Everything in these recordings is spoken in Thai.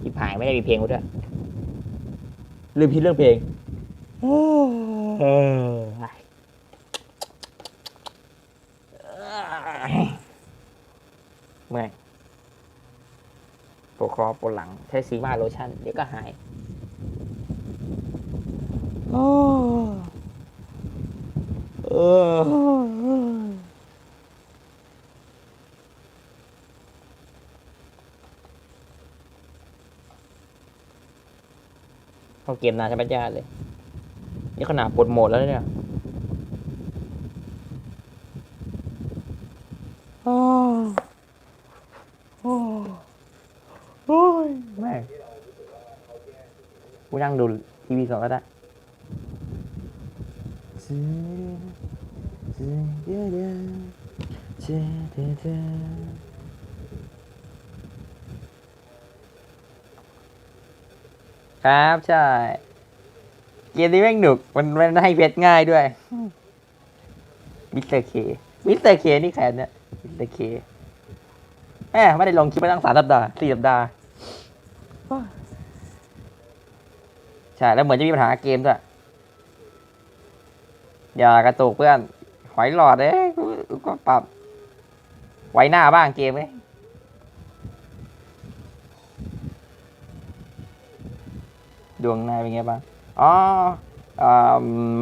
ที่ผายไม่ได้มีเพลงกูด้วยลืมพิดเรื่องเพลงเอ เมื่อยปวดคอปวดหลัง ใช้ซีมาโลชั่น เดี๋ยวก็หายโอ้เออเขาเกมนานใช่ไหมญาติเลย นี่ขนาดปลดหมดแล้วเนี่ยโอ้โอ้โอ้ยแม่งกูนั่ง ดูทีวีสองก็ได้ครับใช่ เกมนี้แม่งหนุก มันมันให้เพชรง่ายด้วย มิสเตอร์เค มิสเตอร์เคนี่แขนเนี่ย มิสเตอร์เคแหมไม่ได้ลงคลิปมาตั้งสามสัปดาห์สี่สัปดาห์ ใช่ แล้วเหมือนจะมีปัญหาเกมด้วย อย่ากระตุกเพื่อนหอยหลอดเอ้ยก็ปรับ ไว้หน้าบ้างเกมเอ้ยดวงหน้าเป็นไงบ้าง อ๋อ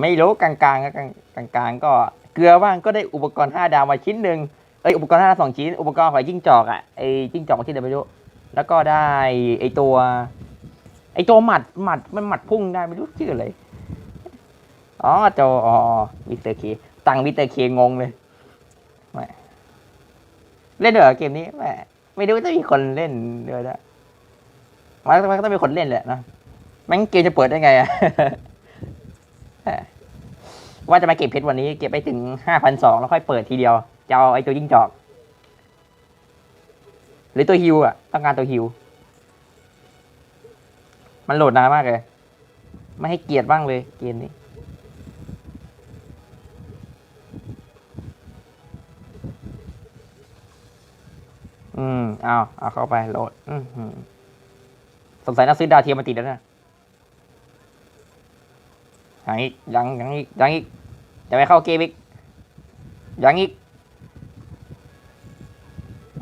ไม่รู้กลางๆก็กลางกลางๆก็เกลือบ้างก็ได้อุปกรณ์ 5 ดาวมาชิ้นหนึ่งเอ้ยอุปกรณ์5ดาวสองชิ้น อุปกรณ์หอยจิ้งจอกอะไอ้จิ้งจอกที่เดียวไม่รู้ แล้วก็ได้ไอ้ตัว ไอ้ตัวหมัดหมัดมันหมัดพุ่งได้ไม่รู้ชื่ออะไรอ๋อโจอ๋อมิเตอร์เคตังมิเตอร์เคงงเลยแหมเล่นด้วยเหรอเกมนี้แหมไม่รู้ว่าจะมีคนเล่นด้วยนะมันมันก็ต้องมีคนเล่นแหละนะแม่งเกมจะเปิดได้ไงอะว่าจะมาเก็บเพชรวันนี้เก็บไปถึงห้าพันสองแล้วค่อยเปิดทีเดียว จะเอาไอ้ตัวยิ่งจอก หรือตัวฮิวอะต้องการตัวฮิว มันโหลดนานมากเลย ไม่ให้เกียรติบ้างเลยเกมนี้ อืม เอาเอาเข้าไปโหลด อือหือสงสัยนักซื้อดาวเทียมมาติดแล้วนะยังอีกยังยังอีกยังอีกจะไปเข้าเกมอีกยังอีก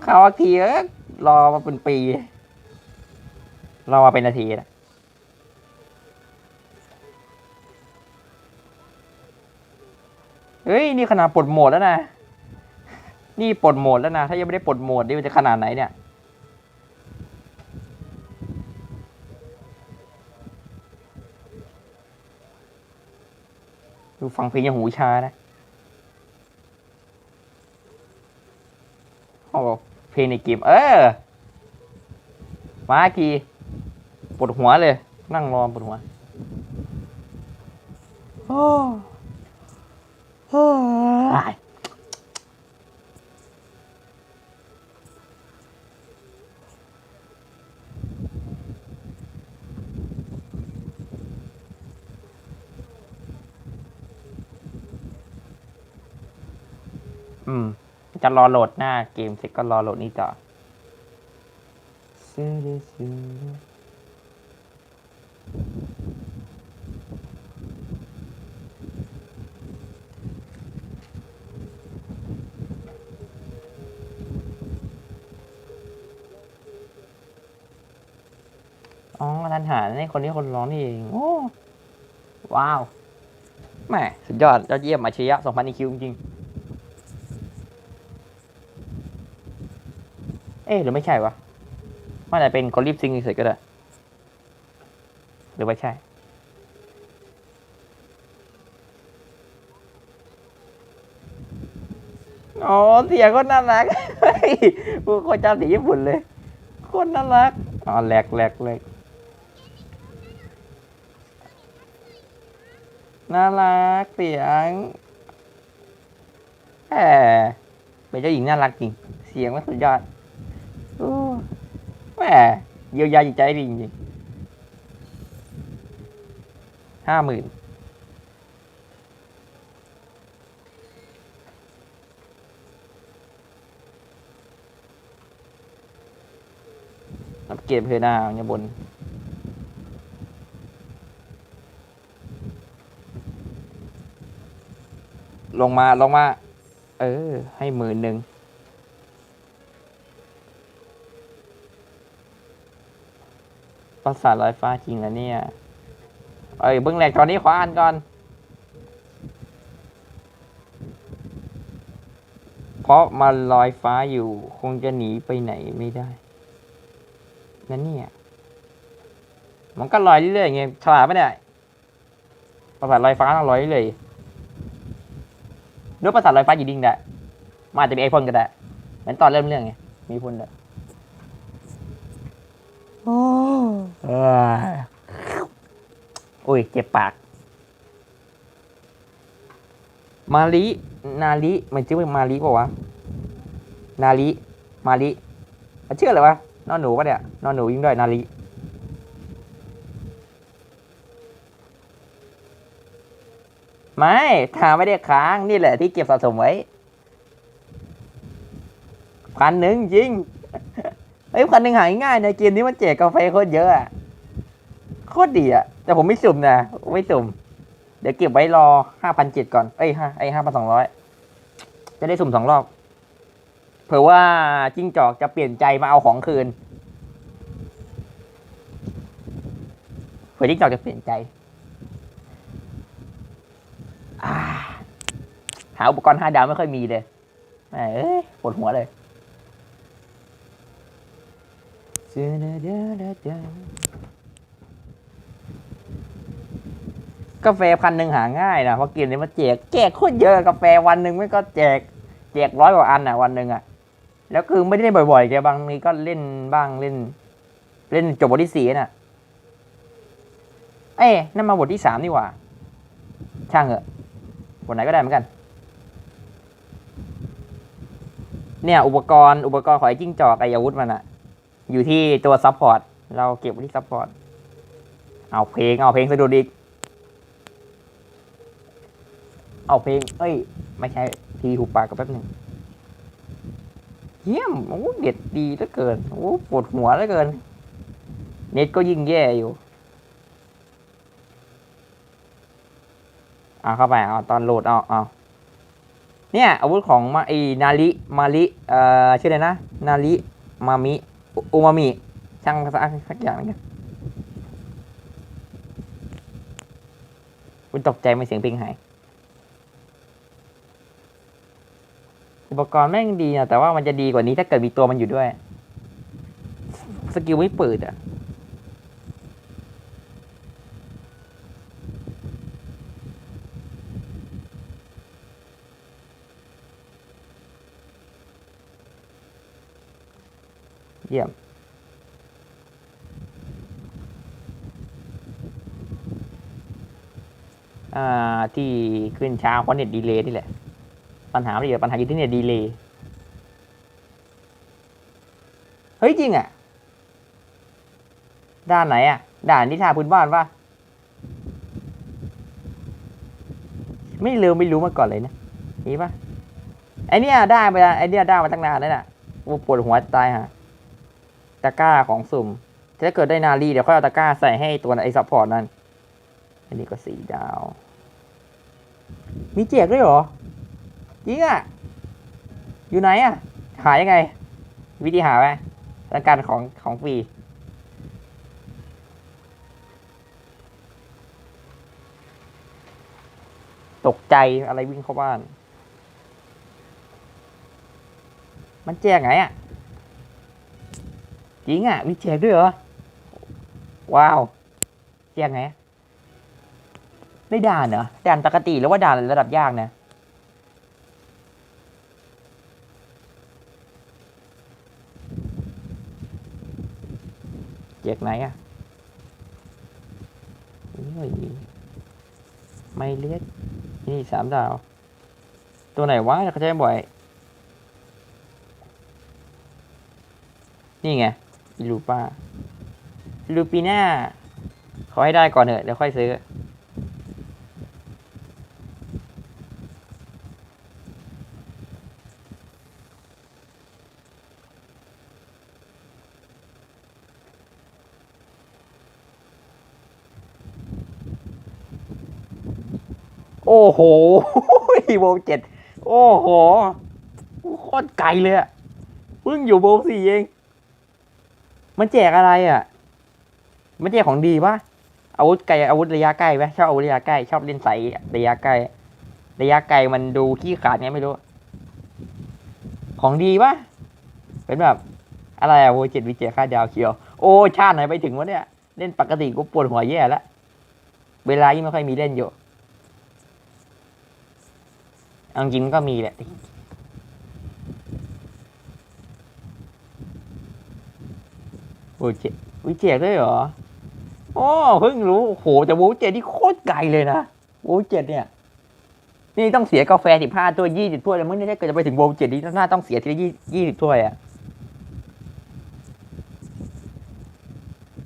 เข้าอีกทีเออรอมาเป็นปี รอมาเป็นนาทีนะ เฮ้ยนี่ขนาดปลดโหมดแล้วนะ นี่ปลดโหมดแล้วนะ ถ้ายังไม่ได้ปลดโหมดนี่มันจะขนาดไหนเนี่ย ดูฟังเพลงยังหูชานะโอ้เพลงในเกมเออ มาอีกทีปวดหัวเลย นั่งรอปวดหัว โอ้ อืม จะรอโหลดหน้าเกมเสร็จก็รอโหลดนี่ต่อ หาในคนนี้คนร้องนี่เองโอ้ว้าวแม่สุดยอดยอดเยี่ยมอาชญะ2,000 EQ จริงเอ๊ะหรือไม่ใช่วะมันอาจจะเป็นคนรีบซิงเฉยๆก็ได้ หรือไม่ใช่อ๋อเสียก็น่ารักเฮ้ยกูคนจำเสียญี่ปุ่นเลยโคนน่ารักอ๋อแหลกแหลกแหลก น่ารักเสียงแหมเป็นเจ้าหญิงน่ารักจริง เสียงมันสุดยอดอแหมเยียวยาจิตใจดีจริงห้าหมื่นอัปเกรดเพดานเนี่ยบน ลงมาลงมา เออ ให้หมื่นหนึ่งภาษาทลอยฟ้าจริงแล้วเนี่ย เอ้ยเบิ้องแหลกตอนนี้ขออ่านก่อน เพราะมันลอยฟ้าอยู่ คงจะหนีไปไหนไม่ได้ นั่นเนี่ย มันก็ลอยเรื่อยๆไงฉลาดไม่ได้ภาษาทลอยฟ้าต้องลอยเรื่อย ด้วยภาษาลอยฟ้าอยู่ดิ่งได้มันอาจจะมีไอพ่นก็ได้เหมือนตอนเริ่มเรื่องไงมีพ่นด้วยโอ้ยอุ้ยเจ็บปาก มาลินาลิมันชื่อว่ามาลิป่าวะนาลิมาลิมันชื่ออะไรวะนอนหนูปะเนี่ยนอนหนูยิ่งด้วยนาลิ ไม่ทาไม่ได้ค้างนี่แหละที่เก็บสะสมไว้พันหนึ่งจริงเฮ้ยพันหนึ่งหายง่ายในเกมนี้มันแจกกาแฟโคตรเยอะอะโคตรดีอะแต่ผมไม่สุ่มนะไม่สุ่ม เดี๋ยวเก็บไว้รอห้าพันเจ็ดก่อนเอ้ยห้าไอ้ห้าพันสองร้อยจะได้สุ่มสองรอบเผื่อว่าจิ้งจอกจะเปลี่ยนใจมาเอาของคืนเผื่อจิ้งจอกจะเปลี่ยนใจ หาอุปกรณ์ห้าดาวไม่ค่อยมีเลยเอ้ยปวดหัวเลยกาแฟพันหนึ่งหาง่ายนะเพราะเกมนี้มันแจกแจกโคตรเยอะกาแฟวันหนึ่งไม่ก็แจกแจกร้อยกว่าอันอะ วันหนึ่งอะ แล้วคือไม่ได้เล่นบ่อยๆแกบางทีก็เล่นบ้างเล่น เล่นจบบทที่สี่น่ะ เอ้ยนั่นมาบทที่สามนี่หว่า ช่างเหอะ บทไหนก็ได้เหมือนกัน เนี่ย อุปกรณ์อุปกรณ์ของไอ้จิ้งจอกไอ้อาวุธมันอะอยู่ที่ตัวซัพพอร์ตเราเก็บไว้ที่ซัพพอร์ตเอาเพลงเอาเพลงสะดุดอีกเอาเพลง เอ้ย ไม่ใช่ทีหูปากกับแป๊บหนึ่งเยี่ยมโอ้เด็ดดีเหลือเกินโอ้ปวดหัวเหลือเกิน เน็ตก็ยิ่งแย่อยู่ เอาเข้าไปเอาตอนโหลดเอาเอาเนี่ยอาวุธของมาไอนาริมาริเอ่อชื่ออะไรนะนาริมามิอุมามิช่างภาษาสักอย่างนึงคุณตกใจไม่เสียงเพลงหายอุปกรณ์แม่งดีนะแต่ว่ามันจะดีกว่านี้ถ้าเกิดมีตัวมันอยู่ด้วย สกิลไม่เปิดอะ เยี่ยม อ่า ที่ขึ้นช้าเพราะเน็ตดีเลย์นี่แหละ ปัญหาไม่เยอะปัญหาอยู่ที่เน็ตดีเลย์ เฮ้ย จริงอะ ด้านไหนอะด่านนิทาพื้นบ้านปะไม่เร็วไม่รู้มาก่อนเลยนะนี่ปะไอเนี้ยได้ไปไอเนี้ยได้มาตั้งนานแล้วน่ะโอ้ปวดหัวตายฮะ ตะกร้าของสุ่ม ถ้าเกิดได้นารีเดี๋ยวค่อยเอาตะกร้าใส่ให้ตัวไอ้ซัพพอร์ตนั่น อันนี้ก็สีดาว มีแจกด้วยเหรอ จริงอะ อยู่ไหนอะ หายังไง วิธีหาไหมองการของของฟรีตกใจอะไรวิ่งเข้าบ้าน มันแจกไงอะ จริงอะ มีแจกด้วยเหรอ ว้าวแจกไงได้ด่านเหรอด่านปกติหรือว่าด่านระดับยากนะแจกไหนอะโอ้ยไม่เลียดนี่สามดาว ตัวไหนวะเขาใช้บ่อย นี่ไง ลูป้าลูปีน่าขอให้ได้ก่อนเถอะเดี๋ยวค่อยซื้อ โอ้โหโบว์เจ็ด โอ้โห โคตรไกลเลยอะเพิ่งอยู่โบว์สี่เอง มันแจกอะไรอะมันแจกของดีปะอาวุธไกลอาวุธระยะใกล้ไหมชอบอาวุธระยะใกล้ชอบเล่นใสระยะใกล้ระยะไกลมันดูขี้ขาดไงไม่รู้ ของดีปะเป็นแบบ อะไรอะโวเจ็ดวิเจค่าดาวเขียว โอ้ชาติไหนไปถึงวะเนี่ย เล่นปกติกูปวดหัวแย่แล้วเวลายิ่งไม่ค่อยมีเล่นอยู่เอาจริงมันก็มีแหละ อ้เจวิเจกด้วยเหรออ๋อเพิ่งรู้โหแต่วูเจดที่โคตรไกลเลยนะวูเจดเนี่ย นี่ต้องเสียกาแฟสิบห้าถ้วยยี่สิบถ้วยแล้วมึงนี่ถ้าเกิดจะไปถึงโวเจ็ดนี่น่าต้องเสียทีละยี่ยี่สิบถ้วยอะ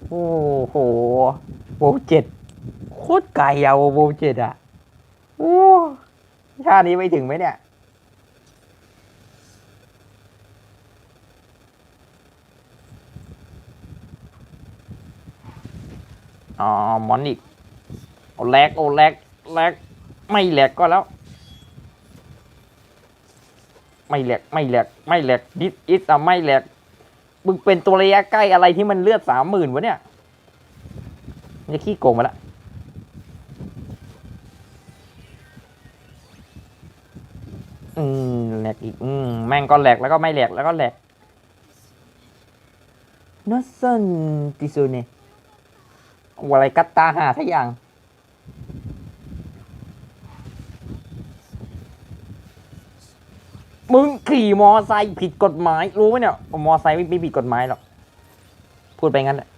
โอ้โหโวเจ็ดโคตรไกลอะโวเจ็ดอะโอ้ชาตินี้ไม่ถึงไหมเนี่ย อ๋อมอนอีกโอแลกโอแลกแลกไม่แหลกก็แล้ว ไม่แหลกไม่แหลกไม่แหลกดิสอิสอะไม่แหลกมึงเป็นตัวระยะใกล้อะไรที่มันเลือดสามหมื่นวะเนี่ยนจะขี้โกงมาละอืมแหลกอีกอืมแม่งก็แหลกแล้วก็ไม่แหลกแล้วก็แหลกนอสันติซูเน่ อะไรกัตตาหาทักอย่าง มึงขี่มอไซค์ผิดกฎหมาย รู้ไหมเนี่ย มอไซค์ไม่ผิดกฎหมายหรอก พูดไปงั้นแหละ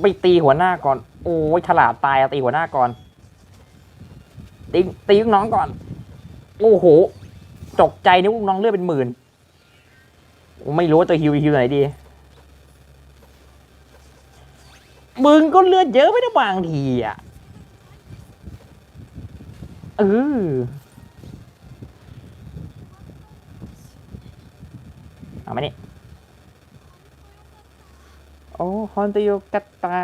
ไปตีหัวหน้าก่อน โอ้ยฉลาดตายตีหัวหน้าก่อนตีตีลูกน้องก่อน โอ้โห ตกใจนึกว่าน้องเลือดเป็นหมื่น ไม่รู้ว่าจะฮิวฮิวไหนดี มึงก็เลือดเยอะไม่ได้บางทีอะเออเอามานี่โอ้ฮอนตโยกัตตา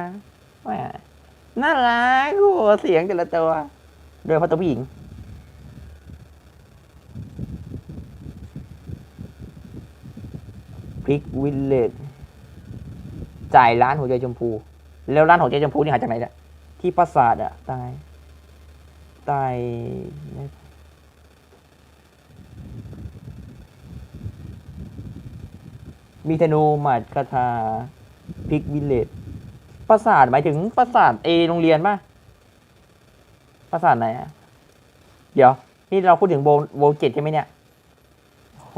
น่ารักโอ้โหเสียงแต่ละตัวโดยเฉพาะตัวผู้หญิง พิกวิลเลจจ่ายร้านหัวใจชมพู แล้วร้านหัวใจชมพูนี่หาจากไหนเนี่ยที่ปราสาทอะตาย ตายมีธนูหมัดคาถาพิกวิลเลจปราสาทหมายถึงปราสาทเอโรงเรียนป่ะปราสาทไหนอะเดี๋ยว นี่เราพูดถึงโบโบเจ็ดใช่ไหมเนี่ยโห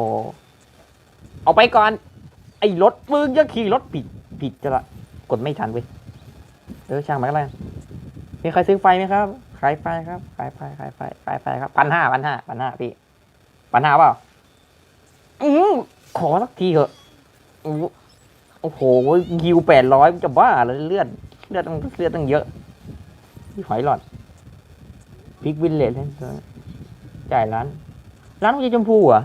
เอาไปก่อน ไอ้รถมึงจะขี่รถผิดผิดจะละกดไม่ทันเว้ยเออช่างมันก็แล้วมีใครซื้อไฟไหมครับ ขายไฟครับ ขายไฟขายไฟขายไฟครับพันห้าพันห้าพันห้าพี่พันห้าเปล่าอือขอสักทีเถอะโอ้โหยิวแปดร้อยจะบ้าเลยเลือดเลือดต้องเลือดตั้งเยอะพี่หอยหลอดพริกวินเลทจ่ายร้าน ร้านหัวใจชมพูเหรอะ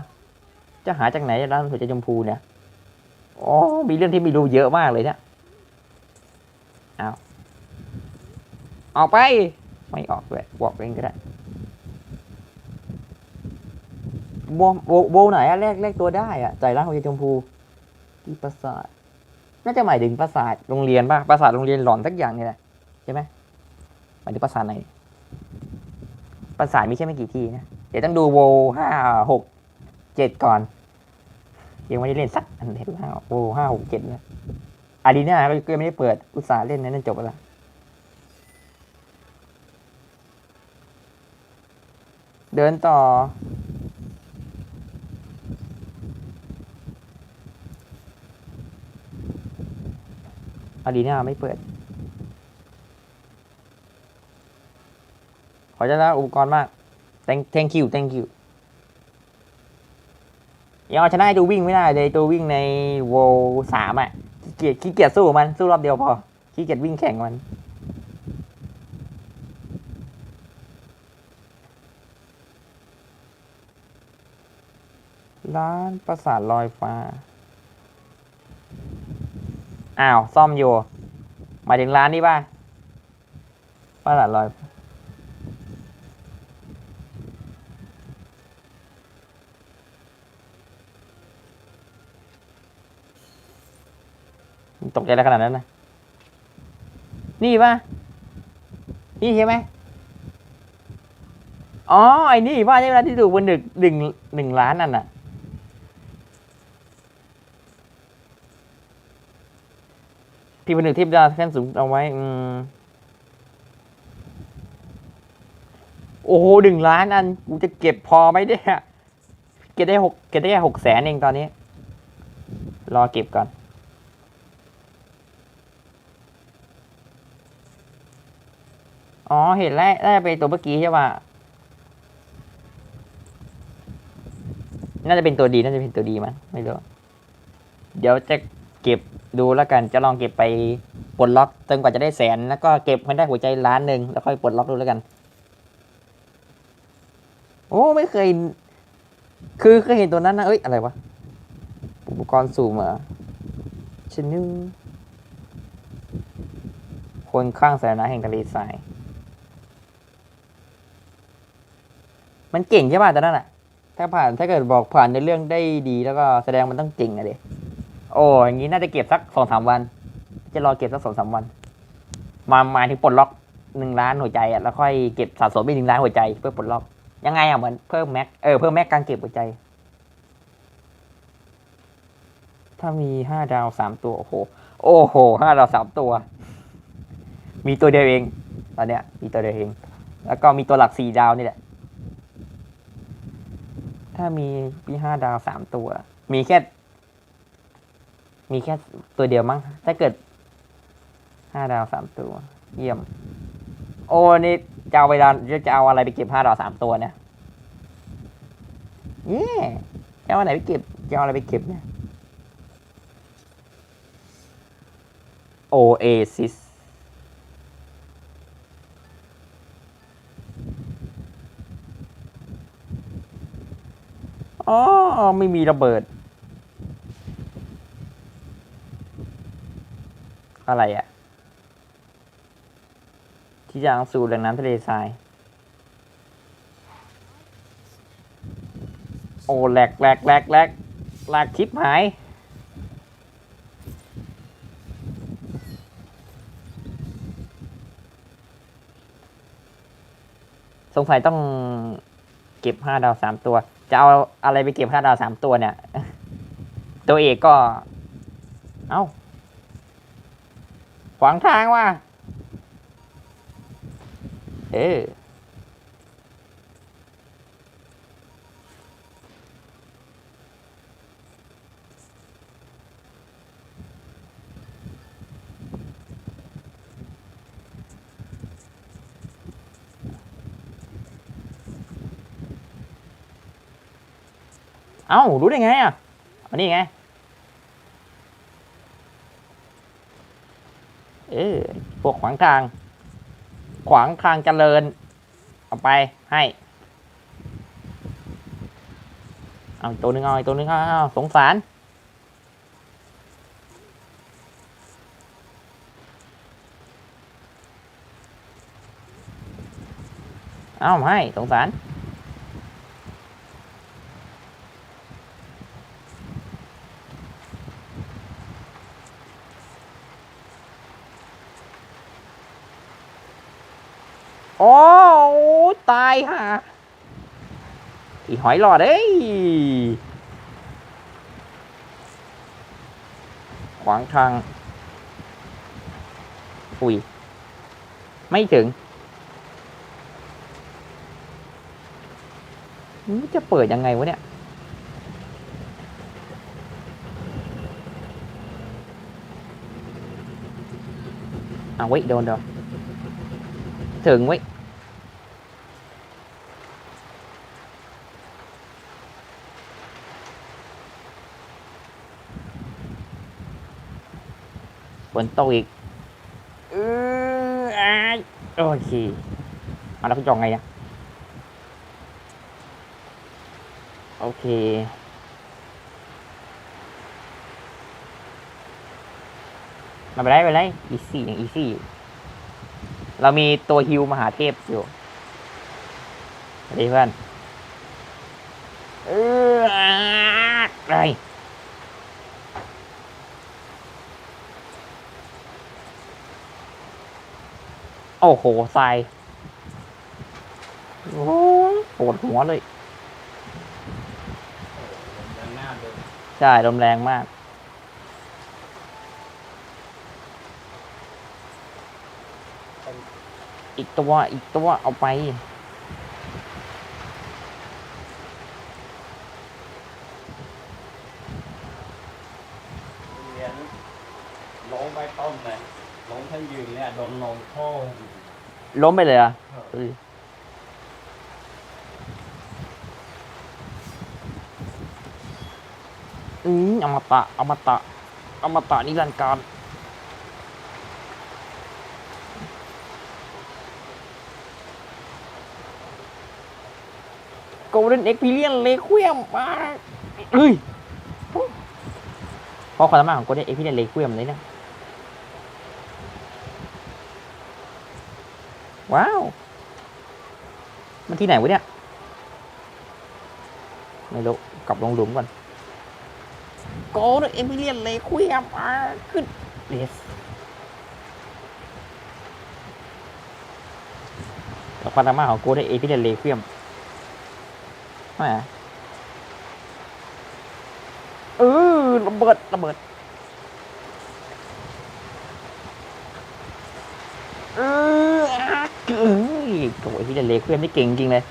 จะหาจากไหนร้านหัวใจชมพูเนี่ย อ๋อ มีเรื่องที่ไม่รู้เยอะมากเลยเนี่ยเอาออกไป ไม่ออกด้วยบอกเองก็ได้โบโบโบไหนอะแลกแลกตัวได้อะใจร้านหัวใจชมพู ที่ปราสาทน่าจะหมายถึงปราสาทโรงเรียนป่ะปราสาทโรงเรียนหลอนสักอย่างนี่แหละใช่ไหมหมายถึงปราสาทไหนปราสาทมีแค่ไม่กี่ที่นะ เดี๋ยวต้องดูโวห้าหกเจ็ดก่อน ยังไม่ได้เล่นสักอันเดียวห้าโอ้ห้าหกเจ็ดนะอารีนาก็ยังไม่ได้เปิดอุตสาห์เล่นนั่นจบแล้วเดินต่อ อารีนาไม่เปิด ขอจะได้อุปกรณ์มาก thank thank you thank you ยังเอาชนะไอ้ตัววิ่งไม่ได้เลยตัววิ่งในโวสามอะขี้เกียจขี้เกียจสู้มันสู้รอบเดียวพอขี้เกียจวิ่งแข่งมันร้านประสาทลอยฟ้า อ้าว ซ่อมอยู่หมายถึงร้านนี้ป่ะประสาทลอยฟ้า ตกใจอะไรขนาดนั้นนะนี่ปะนี่ใช่ไหมอ๋อไอ้นี่ว่าใช่ไหมที่ถูกบนหนึ่งหนึ่งหนึ่งล้านนั่นน่ะที่เป็นหนึ่งที่ดาวขั้นสูงเอาไว้อืมโอ้โหหนึ่งล้านอันกูจะเก็บพอไหมเนี่ยเก็บได้หกเก็บได้แค่หกแสนเองตอนนี้ รอเก็บก่อน อ๋อ เห็นแล้วน่าจะเป็นตัวเมื่อกี้ใช่ป่ะ น่าจะเป็นตัวดี น่าจะเป็นตัวดีมั้งไม่รู้ เดี๋ยวจะเก็บดูแล้วกัน จะลองเก็บไปปลดล็อกจนกว่าจะได้แสน แล้วก็เก็บให้ได้หัวใจล้านหนึ่งแล้วค่อยปลดล็อกดูแล้วกัน โอ้ไม่เคย คือเคยเห็นตัวนั้นนะ เอ้ย อะไรวะ อุปกรณ์สูงเหรอชนึงคนข้างสาธารณะแห่งทะเลทราย มันเก่งใช่ป่ะตอนนั้นอะถ้าผ่านถ้าเกิดบอกผ่านในเรื่องได้ดีแล้วก็แสดงมันต้องเก่งอะเดโอ้อย่างนี้น่าจะเก็บสักสองสามวัน จะรอเก็บสักสองสามวัน มามาถึงปลดล็อกหนึ่งล้านหัวใจอะแล้วค่อยเก็บสะสมไปหนึ่งล้านหัวใจเพื่อปลดล็อกยังไงอะเหมือนเพิ่มแม็กเออเพิ่มแม็กการเก็บหัวใจ ถ้ามีห้าดาวสามตัวโอ้โหโอ้โหห้าดาวสามตัว มีตัวเดียวเองตอนเนี้ยมีตัวเดียวเอง แล้วก็มีตัวหลักสี่ดาวนี่แหละ ถ้ามีมีห้าดาวสามตัว มีแค่ มีแค่ตัวเดียวมั้ง ถ้าเกิดห้าดาวสามตัว เยี่ยม โอ้นี่จะเอาเวลาจะเอาอะไรไปเก็บห้าดาวสามตัวเนี่ยเย่จะเอาอะไรไปเก็บจะเอาอะไรไปเก็บเนี่ยโอเอซิส อ๋อ ไม่มีระเบิด อะไรอะที่จะสู่แหล่งน้ำทะเลทราย โอ้แหลกแหลกแหลกแหลกแหลกชิปหายสงสัยต้องเก็บห้าดาวสามตัว จะเอาอะไรไปเก็บห้าดาวสามตัวเนี่ย ตัวเอกก็ เอ้าขวางทางว่ะเออ เอ้า รู้ได้ไงอะอันนี้ไง เออพวกขวางทาง ขวางทางเจริญ เอาไปให้ เอาตัวนึงเอาตัวนึงเอาเอาสงสารเอาให้สงสาร โอ้ตายฮะอีหอยหลอดเอ้ยขวางทางอุ้ย ไม่ถึงมันจะเปิดยังไงวะเนี่ย เอาไว้โดนเดอ ถึงไว้ฝนตกอีกเอออ้ายโอเคเอาแล้วคุณจองไงนี่ยโอเค มาไปได้ไปเลยอีซี่อย่างอีซี่อยู่ เรามีตัวฮิวมหาเทพอยู่สวัสดีเพื่อนเออไรโอ้โหทรายโอ้โหปวดหัวเลย ใช่ลมแรงมาก อีกตัวอีกตัวเอาไป เรียนลงไปต้มเลยลงทั้งยืนเนี่ยโดนลงโค้งล้มไปเลยเหรอะเอ้ยอืมอมตะอมตะอมตะนิรันดร์การ โกลเด้นเอ็กพีเลียนเลควียมมาเอ้ยเพราะความสามารถของโกลเด้นเอ็กพีเลียนเลควียมเลยเนี่ยว้าว มันที่ไหนวะเนี่ย ไม่รู้ กลับลงหลุมก่อนโกลเด้นเอ็กพีเลียนเลควียมมาขึ้นเดสแล้วความสามารถของโกล แหมเออระเบิดระเบิดเอออะเอ้ยโอ้ยพี่เดนเลเคลื่อนได้เก่งจริงเลย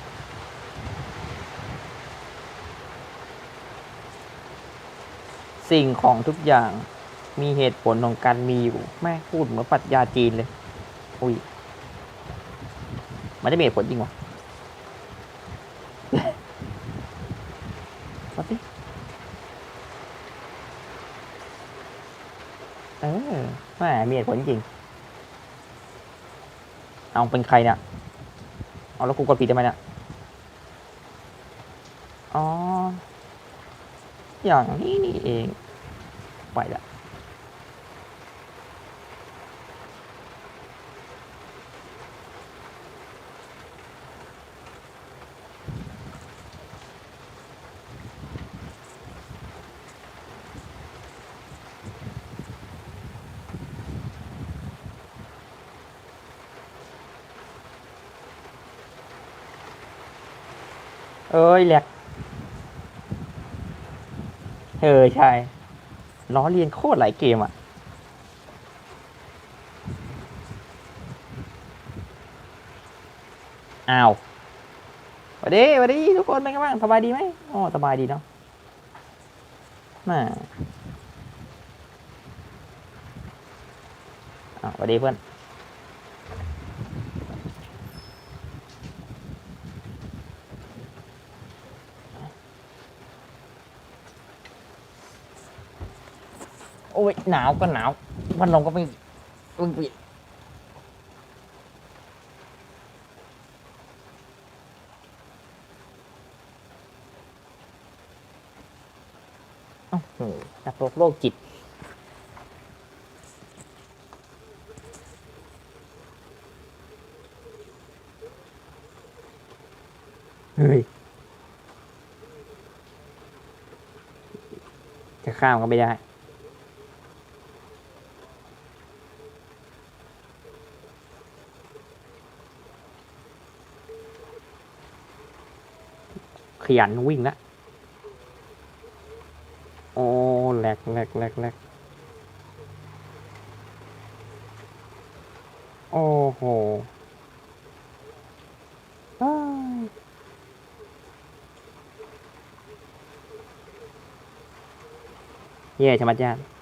สิ่งของทุกอย่างมีเหตุผลของการมีอยู่แม่งพูดเหมือนปรัชญาจีนเลย อุ้ย มันได้มีเหตุผลจริงวะ มาสิเออแหม่มีเหตุผลจริง เอาเป็นใครเนี่ย เอาแล้วกูกดผิดทำไมเนี่ย อ๋อ อย่างนี้นี่เอง ไปละ เออ ใช่ ล้อเลียนโคตรหลายเกมอะ อ้าวสวัสดีสวัสดีทุกคนเป็นไงบ้างสบายดีไหมอ๋อสบายดีเนาะน่าสวัสดีเพื่อน โอ้ยหนาวก็หนาวพัดลมก็ไม่ไม่ปิดโอ้โหนักรบโรคจิตเฮ้ยจะข้ามก็ไม่ได้ ขยันวิ่งละโอ้แหลกแหลกแหลกแหลกโอ้โห้เย่ชะมัดญาติ